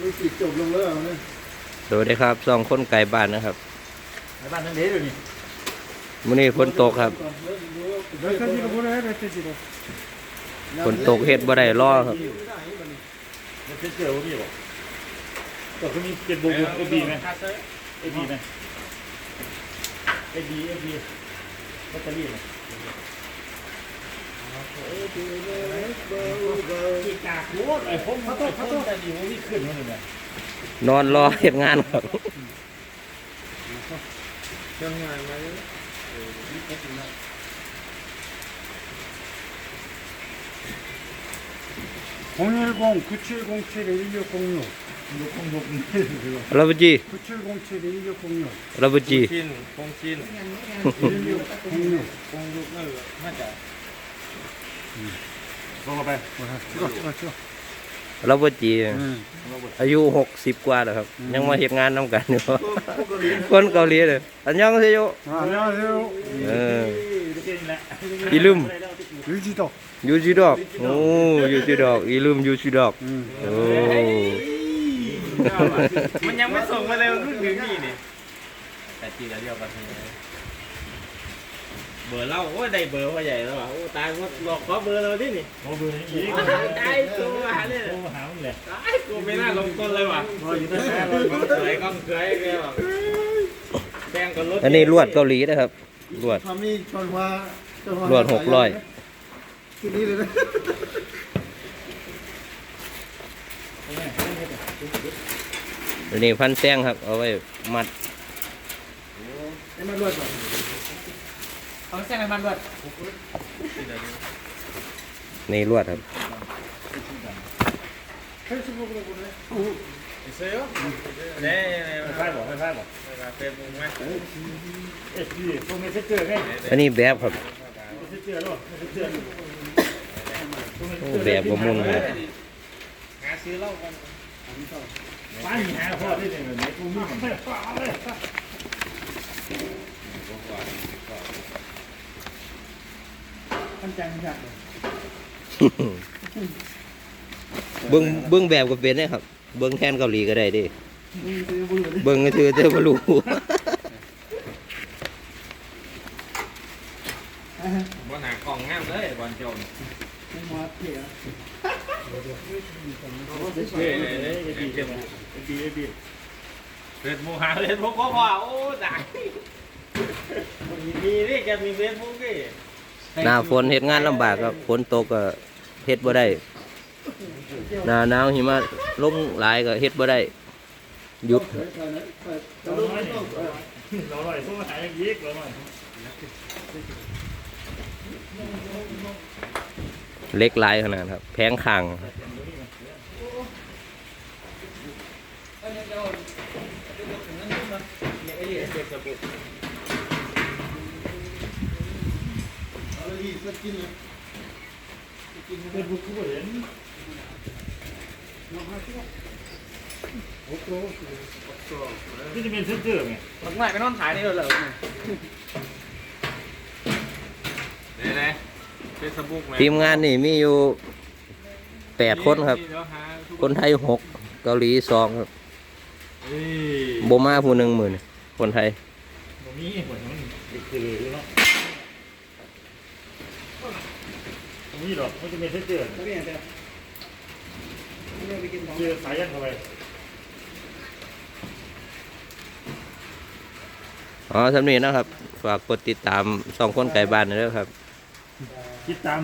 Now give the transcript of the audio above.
รู้จิตจบลงแล้วเนี่ยสวัสดีครับสองคนไก่บ้านนะครับในบ้านนั่นเด้อนี่มื้อนี้ฝนตกครับฝฝนตกเฮ็ดบ่ได้รอครับมันจะเจอว่ามีบ่ก็คือมีเจ็ดบุกเอบีไหมเอบีไหมเอบีเอบีแบตเตอรี่ไหม กีกากโคตรไอ้พงไอ้พงแต่ดีว่ามีขึ้นมาหนึ่งอะนอนรอเฮ็ดงานครับยังไงไหม010 9707 1606ลูกคงลูกนี่ระเบจี9707 1606ระเบจีชินคงชิน1606คงลูกนั่นน่าจะ เราบ่จีอายุหกสิบกว่าแล้วครับ ยังมาเหตุงานน้ำกันอยู่คนเกาหลีเลยอันยังเซโยอันยองเซยเอีลุมยูจิดอกยูจิดอกโอ้ยูจิดอกอีลุมยูจิดอกโอ้มันยังไม่ส่งมาเลยรุ่นถึงนี่นี่แต่จีแล้เดียวกัน เบอร์เล่าโอ้ได้เบอร์ว่าใหญ่แล้วอะโอ้ตายว่าหลอกขอเบอร์เราดินี่ขอเบอร์อีกตายตัวหาเลยโทรหามึงเลยตายกูไม่น่าลงต้นเลยว่ะอยู่ตั้งแต่เราเคยก็เคยแกบอกแป้งกับรถอันนี้ลวดเกาหลีนะครับลวดทำนี่ชนว่าลวดหกร้อยทีนี้เลยนะอันนี้พันแซงครับ เอาไว้มัด เขาใส่น้ำมันรวดในลวดครับ Deseo. Eh, me salvo, me salvo. Me la pego un mes. Eh, sí, tú me hiciste bien. อันนี้แบบครับ Me hiciste bien, ¿no? Me hiciste bien. โอ้แบบบะมุนครับ Ah, sí, lo hago. ป้าหนีหาพ่อได้เลยไหนกูมีมันป้าเลย เบิ้งเบิ้งแบบกับเป็นนะครับ เบิ้งแทนเกาหลีก็ได้ดิเบิ้งก็ถือเจอบลูบอลหางกล่องงามเลยบอลจนมาเถียเฟาเฟซบุ๊กก็พอโอ้ตายมีนี่แกมีเฟซบุ๊กดิ หน้าฝนเฮ็ดงานลำบากครับฝนตกก็เฮ็ดบ่ได้หน้าหนาวหิมะลงหลายก็เฮ็ดบ่ได้หยุด เราหน่อยเราหน่อยพวกหาอย่างนี้เราหน่อยเล็กหลายขนาดครับ แพงข้ จะกินเลยกินเป็นบุกคู่เห็นน้องฮะที่โอ้โหโอ้โหนี่จะเป็นเสื้อเสื้อไงหลังใหม่ไปนอนขายนี่เลยเหรอเนี่ยนะเฟซบุ๊ไหมทีมงานนี่มีอยู่แปดคนครับ คนไทยหกเกาหลีสองโบมาผู้หนึ่งหมื่นคนไทยมีคนนั้นคือเนาะ นี้หรอมันจะเป็นเซ็นเตอร์ Cái này đẹp. Cái này bị kiếm bóng. เจอสายยันเข้าไปอ๋อสำนีนะครับ ฝากกดติดตามสองคนไก่บ้านด้วยครับคิดตาม